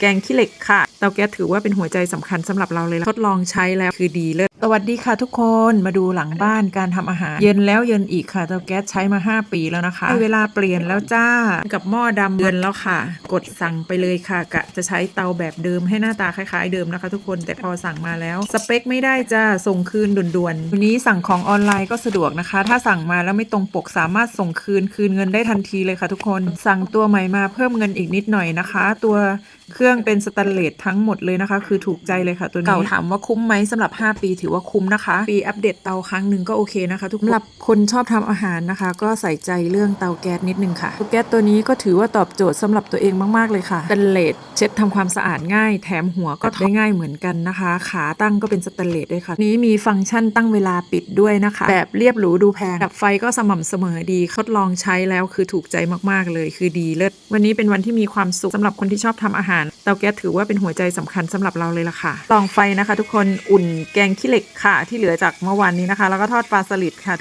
แกงขี้เหล็กค่ะ เตาแก๊สถือว่าเป็นหัวใจสำคัญสำหรับเราเลยทดลองใช้แล้วคือดีเลิศสวัสดีค่ะทุกคนมาดูหลังบ้านการทำอาหาร เย็นแล้วเย็นอีกค่ะเตาแก๊สใช้มา 5 ปีแล้วนะคะได้เวลาเปลี่ยนแล้วจ้ากับหม้อดำเดือนแล้วค่ะ กดสั่งไปเลยค่ะ กะจะใช้เตาแบบเดิมให้หน้าตาคล้ายๆเดิมนะคะ ทุกคนแต่พอสั่งมาแล้ว สเปคไม่ได้จ้าส่งคืนด่วนๆวันนี้สั่งของออนไลน์ก็สะดวกนะคะ ถ้าสั่งมาแล้วไม่ตรงปกสามารถส่งคืนคืนเงินได้ทันทีเลยค่ะ ทุกคนสั่งตัวใหม่มาเพิ่มเงินอีกนิดหน่อยนะคะ ตัวเครื่องเป็นสแตนเลสทั้งหมดเลยนะคะ คือถูกใจเลยค่ะตัวนี้ เก่าถามว่าคุ้มไหมสำหรับ 5 ปีถือว่าคุ้มนะคะ ปีอัปเดตเตาครั้งหนึ่งก็โอเคนะคะ ทุกคนสำหรับคนชอบทำอาหารนะคะ ก็ใส่ใจเรื่องเตาแก๊สนิดนึงค่ะเตาแก๊สตัวนี้ก็ถือว่าตอบโจทย์สำหรับตัวเองมาก ๆ เลยค่ะสแตนเลสเช็ดทำความสะอาดง่าย แถมหัวก็ได้ง่ายเหมือนกันนะคะ ขาตั้งก็เป็นสแตนเลสด้วยค่ะ นี้มีฟังก์ชันตั้งเวลาปิดด้วยนะคะ แบบเรียบหรูดูแพงดับไฟก็สม่ำเสมอดีทดลองใช้แล้วคือถูกใจมากๆเลย คือดีเลิศวันนี้เป็นวันที่มีความสุขสำหรับคนที่ชอบทำอาหาร เตาแก๊สถือว่าเป็นหัวใจสำคัญสำหรับเราเลยล่ะค่ะลองไฟนะคะ ทุกคนอุ่นแกงขี้เหล็กค่ะ ที่เหลือจากเมื่อวานนี้นะคะ แล้วก็ทอดปลาสลิดค่ะ